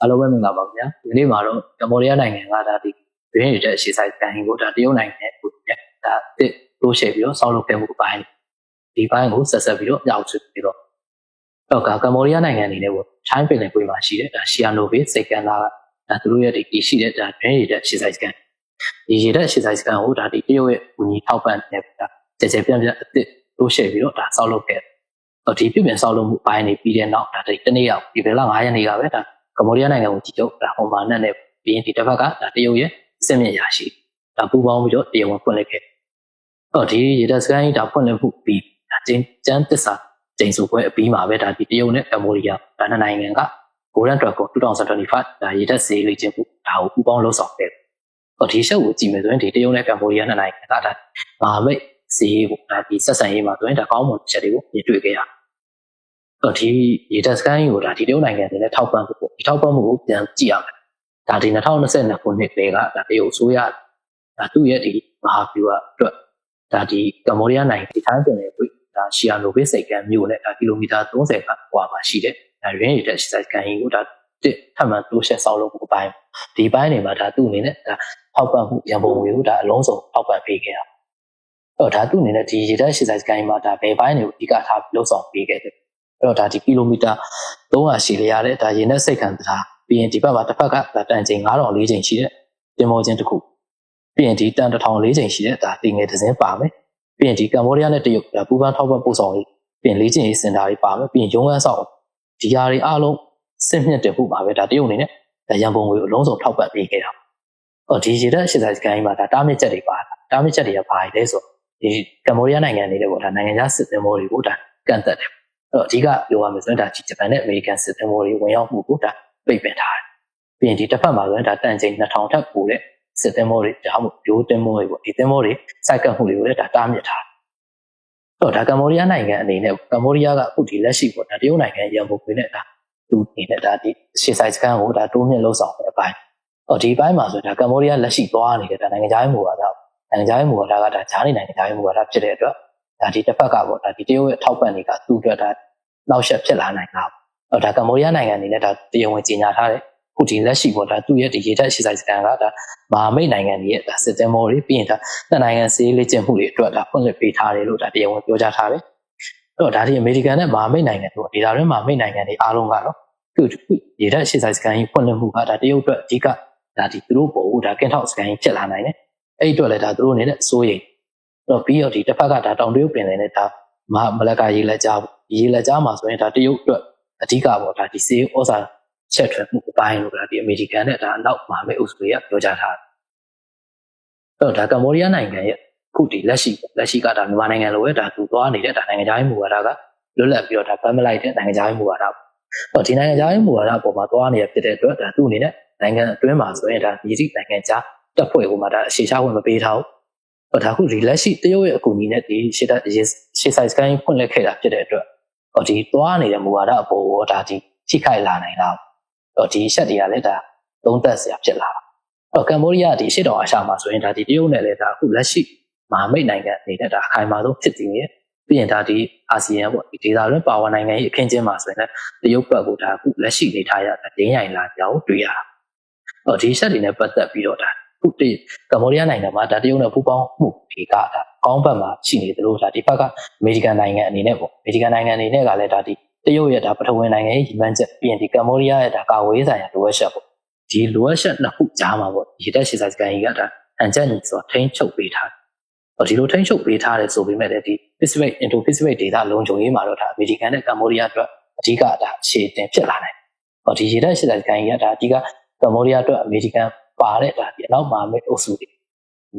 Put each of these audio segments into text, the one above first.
အားလုံးပဲမင်္ဂလာပါခင်ဗျာဒီနေ့မှာတော့ကမ္ဘောဒီးယားနိုင်ငံကဒါဒီရင်းရတဲ့အရှိဆိုင်ကန်ကိုဒါတရုတ်နိုင်ငံနဲ့ကိုဒါတစ်လို့ရှိပြီးတော့ဆောက်လုပ်ခဲ့မှုအပိုင်းဒီဘိုင်းကိုဆက်ဆက်ပြီးတော့ညှောက်ဆွပြီးတော့တော့ကကမ္ဘောဒီးယားနိုင်ငံအနေနဲ့ပေါ့ချိုင်းပင်လယ်ကွေးမှာရှိတဲ့ဒါရှီယာနိုဗေးစိတ်ကန်လာကဒါသူတို့ရဲ့ဒီရှိတဲ့ဒါရင်းရတဲ့အရှိဆိုင်ကန်ဒီရတဲ့အရှိဆိုင်ကန်ကိုဒါဒီတရုတ်ရဲ့ဦးကြီးထောက်ပံ့နေဒါကျေကျေပြန့်ပြန့်အစ်လို့ရှိပြီးတော့ဒါဆောက်လုပ်ခဲ့တော့ဒီပြည်ပြင်ဆောက်လုပ်မှုအပိုင်းနေပြီးတဲ့နောက်ဒါဒီတနေ့ရောက်ဒီဘက်လာ9ရက်နေ့ကပဲဒါ ကမ္ဘောဒီးယားနိုင်ငံကိုကြည့်တော့ဒါဟောမာနဲ့နဲ့ပြီးရင်ဒီတစ်ဖက်ကဒါတရုတ်ရဲ့စစ်မြင့်ရာရှိဒါပူပေါင်းပြီးတော့တရားဝင်ဖွင့်လိုက်ခဲ့။တော့ဒီရေတပ်စကန်ကြီးဒါဖွင့်လိုက်မှုပြီးဒါကျင်းကျန်းတစ္ဆာကျင်းစုပွဲအပြီးမှာပဲဒါဒီတရုတ်နဲ့ကမ္ဘောဒီးယားဒါနှစ်နိုင်ငံက Golden Dragon 2025ဒါရေတပ်စီလေးချင်းမှုဒါကိုပူပေါင်းလှုပ်ဆောင်ခဲ့။တော့ဒီရှုပ်ကိုကြည့်မယ်ဆိုရင်ဒီတရုတ်နဲ့ကမ္ဘောဒီးယားနှစ်နိုင်ငံကဒါမဟာမိတ်စီကိုဒါဒီဆက်ဆံရေးမှာဆိုရင်ဒါကောင်းမွန်ချက်တွေကိုမြင်တွေ့ခဲ့ရတယ်။ တော့ဒီရေတပ်စကန်ကြီးကိုဒါဒီတရုတ်နိုင်ငံတွေနဲ့ထောက်ပံ့ဖို့ဒီထောက်ပံ့မှုကိုပြန်ကြည့်ရမယ်။ဒါဒီ2022ခုနှစ်ကလေးကဒါတရုတ်အစိုးရဒါသူ့ရဲ့ဒီမဟာဗျူဟာအတွက်ဒါဒီကမ္ဘောဒီးယားနိုင်ငံဒီထိုင်းပင်လယ်ကွေ့ဒါရှီယာနိုဗစ်စိတ်ကမ်းမြို့နဲ့ဒါကီလိုမီတာ30ကကွာမှာရှိတဲ့ဒါရင်းရတဲ့စိတ်ကမ်းကြီးကိုဒါတစ်ထပ်မံတိုးရှက်ဆောက်လုပ်ဖို့အပိုင်းဒီပိုင်းတွေမှာဒါသူ့အနေနဲ့ဒါထောက်ပံ့မှုရန်ပုံငွေကိုဒါအလုံးစုံထောက်ပံ့ပေးခဲ့တာအဲ့တော့ဒါသူ့အနေနဲ့ဒီရေတပ်ရှစ်ဆိုင်စကိုင်းမှာဒါဘယ်ပိုင်းတွေကိုအဓိကထားလှုပ်ဆောင်ပေးခဲ့တယ် အဲ့တော့ဒါဒီကီလိုမီတာ300ရှည်လျားတဲ့ဒါရေနက်စိတ်ခံတရားပြီးရင်ဒီဘက်မှာတစ်ဖက်ကဒါတန်ချိန်9000 4ချိန်ရှိတဲ့တင်မောချင်းတစ်ခုပြီးရင်ဒီတန်1000 4ချိန်ရှိတဲ့ဒါတင်ငယ်တစ်စင်းပါမယ်ပြီးရင်ဒီကမ္ဘောဒီးယားနဲ့တရုတ်ဒါပူပန်းထောက်ပံ့ပို့ဆောင်ရေးပြီးရင်လေးချိန်ရေးစင်တာတွေပါမယ်ပြီးရင်ရုံးခန်းဆောင်ဒီဟာတွေအားလုံးစစ်မြင့်တယ်ဖို့ပါပဲဒါတရုတ်အနေနဲ့ဒါရန်ပုံငွေအလုံးစုံထောက်ပံ့ပေးခဲ့တာ။အော်ဒီရေတပ်ရှစ်ဆိုင်စကန်ကြီးမှာဒါတားမြစ်ချက်တွေပါတာ။တားမြစ်ချက်တွေကဘာလဲဆိုဒီကမ္ဘောဒီးယားနိုင်ငံအနေနဲ့ပေါ့ဒါနိုင်ငံခြားစစ်သင်္ဘောတွေကိုဒါကန့်သက်တယ်။အဲ့ တော့အဓိကပြောရမယ်ဆိုရင်ဒါဂျပန်နဲ့အမေရိကန်စစ်သင်္ဘောတွေဝင်ရောက်မှုကိုဒါပိတ်ပင်ထားတယ်။ပြီးရင်ဒီတစ်ဖက်မှာဆိုရင်ဒါတန်ချိန်2000ထပ်ပိုတဲ့စစ်သင်္ဘောတွေဒါမှမဟုတ်ဂျိုးသင်္ဘောတွေပေါ့ဒီသင်္ဘောတွေစိုက်ကပ်မှုတွေကိုလည်းဒါတားမြစ်ထားတယ်။တော့ဒါကမ္ဘောဒီးယားနိုင်ငံအနေနဲ့ကမ္ဘောဒီးယားကအခုဒီလက်ရှိပေါ့ဒါတရုတ်နိုင်ငံရန်ပုံငွေနဲ့ဒါသူအနေနဲ့ဒါဒီရှေ့ဆိုင်စကန်ကိုဒါတိုးမြင့်လှုပ်ဆောင်တဲ့အပိုင်း။အော်ဒီဘိုင်းမှာဆိုဒါကမ္ဘောဒီးယားလက်ရှိသွားနေတဲ့ဒါနိုင်ငံခြားရေးမူဝါဒနိုင်ငံခြားရေးမူဝါဒကဒါဂျားနေနိုင်ငံခြားရေးမူဝါဒဖြစ်တဲ့အတွက်ဒါဒီတစ်ဖက်ကပေါ့ဒါဒီတရုတ်ရဲ့ထောက်ပံ့တွေကသူ့အတွက်ဒါ နောက်ဆက်ဖြစ်လာနိုင်တာ။အော်ဒါကမ္ဘောဒီးယားနိုင်ငံအနေနဲ့ဒါတရားဝင်ကြေညာထားတဲ့ခုဒီလက်ရှိပေါ့ဒါသူ့ရဲ့ဒီရေတပ်ရှေ့ဆိုင်စကန်ကဒါမဟာမိတ်နိုင်ငံတွေရဲ့ဒါစစ်တဲမောတွေပြီးရင်ဒါနှစ်နိုင်ငံစီးလေ့ကျင့်မှုတွေအတွက်ဒါဖွင့်လှစ်ပေးထားတယ်လို့ဒါတရားဝင်ပြောကြားထားတယ်။အဲ့တော့ဒါဒီအမေရိကန်နဲ့မဟာမိတ်နိုင်ငံတို့ဒေတာရင်းမဟာမိတ်နိုင်ငံတွေအားလုံးကတော့သူ့ရေတပ်ရှေ့ဆိုင်စကန်ကြီးဖွင့်လှစ်မှုကဒါတရုတ်အတွက်အဓိကဒါဒီသူတို့ပေါ်ဒါကင်ထောက်စကန်ကြီးဖြစ်လာနိုင်တယ်။အဲ့ဒီအတွက်လည်းဒါသူတို့အနေနဲ့စိုးရိမ်အဲ့တော့ပြီးတော့ဒီတစ်ဖက်ကဒါတောင်တရုတ်ပင်လယ်နဲ့ဒါမမလကရေလက်ကြား ရေလက်ကြားမှာဆိုရင်ဒါတရုတ်အတွက်အဓိကပေါ့ဒါဒီစေဩဇာချက်ထွက်မှုအပိုင်းလို့ဒါဒီအမေရိကန်နဲ့ဒါအနောက်မဟာမိတ်အုပ်စုတွေကပြောကြားထားတယ်။အဲ့တော့ဒါကမ္ဘောဒီးယားနိုင်ငံရဲ့ခုဒီလက်ရှိလက်ရှိကဒါမြန်မာနိုင်ငံလိုပဲဒါသူသွားနေတဲ့ဒါနိုင်ငံခြားရေးမူဝါဒကလွတ်လပ်ပြီးတော့ဒါဗမ်းမလိုက်တဲ့နိုင်ငံခြားရေးမူဝါဒပေါ့။တော့ဒီနိုင်ငံခြားရေးမူဝါဒအပေါ်မှာသွားနေရဖြစ်တဲ့အတွက်ဒါသူ့အနေနဲ့နိုင်ငံအတွင်းမှာဆိုရင်ဒါမြည်သည့်နိုင်ငံခြားတပ်ဖွဲ့ကိုမှဒါအခြေချဝင်မပေးထားဘူး။တော့ဒါခုဒီလက်ရှိတရုတ်ရဲ့အကူအညီနဲ့ဒီရှေ့တပ်ရှေ့ဆိုင်စကိုင်းဖွင့်လှစ်ခဲ့တာဖြစ်တဲ့အတွက် ဟောဒီသွားနေတဲ့မူဝါဒအပေါ်ကိုဒါဒီထိခိုက်လာနိုင်တာ။တော့ဒီရှက်တွေကလည်းဒါသုံးသက်စရာဖြစ်လာတာ။တော့ကမ္ဘောဒီးယားဒီရှေ့တော်အရှာမှာဆိုရင်ဒါဒီတရုတ်နဲ့လည်းဒါအခုလက်ရှိမဟာမိတ်နိုင်ငံအနေနဲ့ဒါအခိုင်အမာဆုံးဖြစ်တည်နေပြီးရင်ဒါဒီအာဆီယံပေါ့ဒီဒေသတွင်းပါဝင်နိုင်ငံရဲ့အခင်းကျင်းမှာဆိုရင်လည်းတရုတ်ဘက်ကိုဒါအခုလက်ရှိနေထားရတဲ့ဒင်းရိုင်လာကြောင်းတွေ့ရတာ။အော်ဒီဆက်တွေနဲ့ပတ်သက်ပြီးတော့ဒါ ခုတည်းကမ္ဘောဒီးယားနိုင်ငံမှာဒါတရုတ်နဲ့ပူးပေါင်းမှုဒီကဒါကောင်းဘက်မှာရှိနေသလိုဒါဒီဘက်ကအမေရိကန်နိုင်ငံအနေနဲ့ပေါ့အမေရိကန်နိုင်ငံအနေနဲ့ကလည်းဒါဒီတရုတ်ရဲ့ဒါပထဝီနိုင်ငံရဲ့ရည်မှန်းချက်ပြီးရင်ဒီကမ္ဘောဒီးယားရဲ့ဒါကာဝေးဆိုင်ရာလိုအပ်ချက်ပေါ့ဒီလိုအပ်ချက်နှစ်ခုကြားမှာပေါ့ရေတက်ရှည်ဆိုင်စကန်ကြီးကဒါအန်ချက်နေဆိုထိန်းချုပ်ပေးထားတယ်ဒီလိုထိန်းချုပ်ပေးထားတယ်ဆိုပေမဲ့လည်းဒီ Pacific Indo-Pacific ဒေသလုံခြုံရေးမှာတော့ဒါအမေရိကန်နဲ့ကမ္ဘောဒီးယားအတွက်အဓိကဒါအခြေတင်ဖြစ်လာနိုင်။ဟောဒီရေတပ်ရှစ်ဆိုင်ကိုင်းကြီးကဒါအဓိကကမ္ဘောဒီးယားအတွက်အမေရိကန် ပါတဲ့ဒါဒီအနောက်မှာမဲ့အုပ်စုတွေ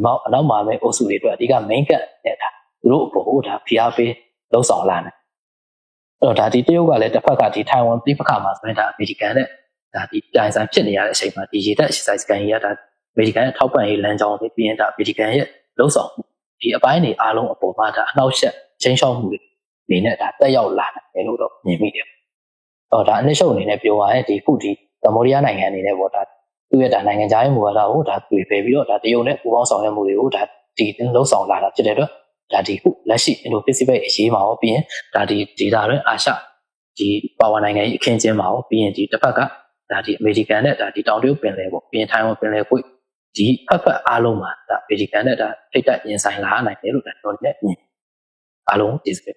မောက်အနောက်မှာမဲ့အုပ်စုတွေအတွက်အဓိက main ကနဲ့ဒါသူတို့အပေါ်ဒါဖိအားပေးလှုံ့ဆော်လာနိုင်။အဲ့တော့ဒါဒီတရုတ်ကလည်းတစ်ဖက်ကဒီထိုင်ဝမ်ပြည်ပခါမှာဆိုရင်ဒါအမေရိကန်နဲ့ဒါဒီတိုင်ဆိုင်ဖြစ်နေရတဲ့အချိန်မှာဒီရေတပ်ရှစ်ဆိုင်ကိုင်းကြီးကဒါအမေရိကန်ရဲ့ထောက်ပံ့ရေးလမ်းကြောင်းတွေပြီးရင်ဒါအမေရိကန်ရဲ့လှုံ့ဆော်မှုဒီအပိုင်းတွေအားလုံးအပေါ်မှာဒါအနောက်ရှက်ချင်းချောက်မှုတွေအနေနဲ့ဒါတက်ရောက်လာတယ်လို့တော့မြင်မိတယ်။အော်ဒါအနည်းရှုပ်အနေနဲ့ပြောရရင်ဒီခုဒီကမ္ဘောဒီးယားနိုင်ငံအနေနဲ့ပေါ့ဒါ သူ့ရဲ့ဒါနိုင်ငံခြားရေးမူဝါဒကိုဒါတွေ့ပဲပြီးတော့ဒါတရုတ်နဲ့ပူးပေါင်းဆောင်ရွက်မှုတွေကိုဒါဒီလှုပ်ဆောင်လာတာဖြစ်တဲ့အတွက်ဒါဒီခုလက်ရှိ Indo-Pacific အရေးမှာရောပြီးရင်ဒါဒီဒေတာတွင်အာရှဒီပါဝါနိုင်ငံရဲ့အခင်းကျင်းမှာရောပြီးရင်ဒီတစ်ဖက်ကဒါဒီအမေရိကန်နဲ့ဒါဒီတောင်တရုတ်ပင်လယ်ပေါ့ပြင်ထိုင်ဝမ်ပင်လယ်ကွေ့ဒီဖက်ဖက်အားလုံးမှာဒါအမေရိကန်နဲ့ဒါထိတ်တက်ရင်ဆိုင်လာနိုင်တယ်လို့ဒါကျွန်တော်လည်းမြင်အားလုံးဒီစက